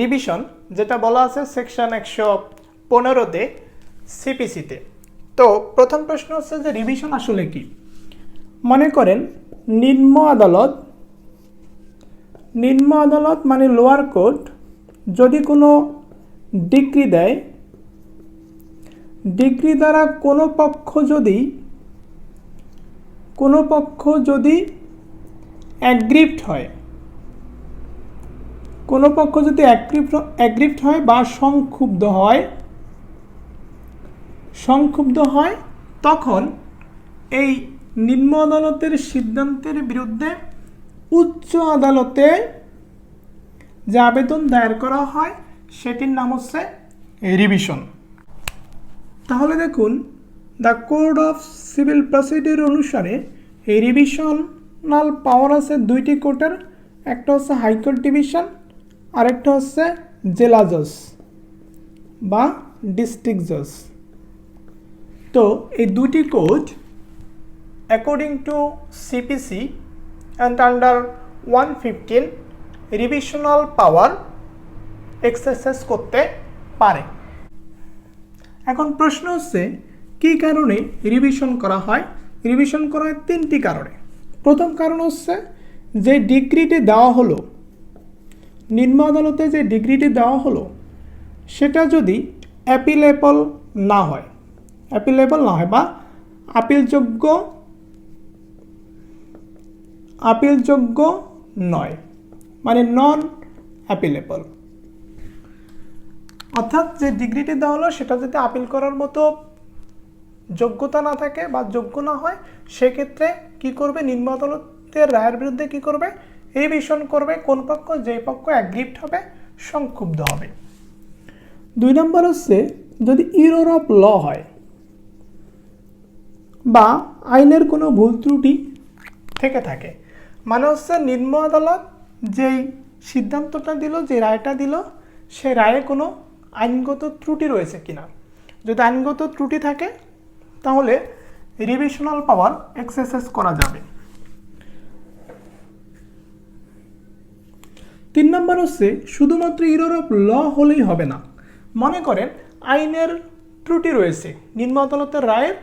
Revision যেটা বলা আছে সেকশন একশো পনেরোতে সিপিসিতে তো। প্রথম প্রশ্ন হচ্ছে যে রিভিশন আসলে কি? মনে করেন, নিম্ন আদালত নিম্ন আদালত মানে লোয়ার কোর্ট যদি কোনো ডিগ্রি দেয়, ডিগ্রি দ্বারা কোনো পক্ষ যদি, কোনো পক্ষ যদি অ্যাগ্রিপ্ট হয় কোনো পক্ষ যদি অ্যাগ্রিপ্ট অ্যাগ্রিপ্ট হয় বা সংক্ষুব্ধ হয় সংক্ষুব্ধ হয়, তখন এই নিম্ন আদালতের সিদ্ধান্তের বিরুদ্ধে উচ্চ আদালতে যে আবেদন দায়ের করা হয়, সেটির নাম হচ্ছে রিভিশন। তাহলে দেখুন, the code of civil procedure অনুসারে রিভিশনাল পাওয়ার আছে দুইটি কোর্টের, একটা হচ্ছে হাইকোর্ট ডিভিশন আরেকটা হচ্ছে জেলা জজ বা ডিস্ট্রিক্ট জজ তো এই দুটি court according to CPC and under one fifteen revisional power exercise করতে পারে। এখন প্রশ্ন হচ্ছে, কী কারণে রিভিশন করা হয়? রিভিশন করা হয় তিনটি কারণে। প্রথম কারণ হচ্ছে, যে ডিগ্রিটি দেওয়া হলো নিম্ন আদালতে যে ডিগ্রিটি দেওয়া হলো, সেটা যদি অ্যাপিলেবল না হয়, অ্যাপিলেবল না হয় বা আপিলযোগ্য আপিলযোগ্য নয় মানে নন অ্যাপিলেবল অর্থাৎ যে ডিগ্রিটি দেওয়া হলো, সেটা যদি আপিল করার মতো যোগ্যতা না থাকে বা যোগ্য না হয়, সেক্ষেত্রে কি করবে? নিম্ন আদালতের রায়ের বিরুদ্ধে কি করবে? রিভিশন করবে, কোন পক্ষ? যেই পক্ষ অ্যাগ্রিপ্ট হবে, সংক্ষুব্ধ হবে। দুই নম্বর হচ্ছে, যদি ইরোর অফ ল হয়, বা আইনের কোনো ভুল ত্রুটি থেকে থাকে মানে হচ্ছে নিম্ন আদালত যেই সিদ্ধান্তটা দিল, যে রায়টা দিল, সে রায়ে কোনো আইনগত ত্রুটি রয়েছে কিনা। যদি আইনগত ত্রুটি থাকে, তাহলে রিভিশনাল পাওয়ার এক্সারসাইজ করা যাবে। তিন নম্বর হচ্ছে, শুধুমাত্র ইরোর অফ ল হলেই হবে না। মনে করেন, আইনের ত্রুটি রয়েছে, নিম্ন আদালতের রায়ের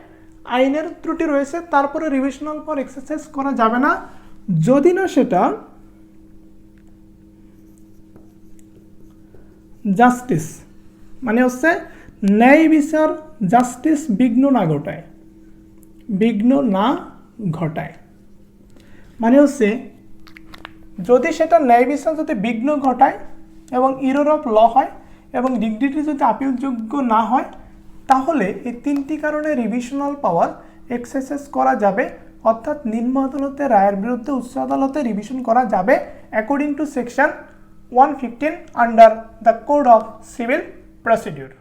আইনের ত্রুটি রয়েছে, তারপরে রিভিশনাল পাওয়ার এক্সারসাইজ করা যাবে না। যদি না সেটা জাস্টিস মানে হচ্ছে ন্যায় বিচার জাস্টিস বিঘ্ন না ঘটায়। বিঘ্ন না ঘটায়। মানে হচ্ছে যদি সেটা ন্যায় বিচার যদি বিঘ্ন ঘটায় এবং ইরোর অফ ল হয় এবং ডিগ্রিটি যদি আপিলযোগ্য না হয়, তাহলে এই তিনটি কারণে রিভিশনাল পাওয়ার এক্সারসাইজ করা যাবে। অর্থাৎ নিম্ন আদালতের রায়ের বিরুদ্ধে উচ্চ আদালতে রিভিশন করা যাবে according to section one fifteen under the code of civil procedure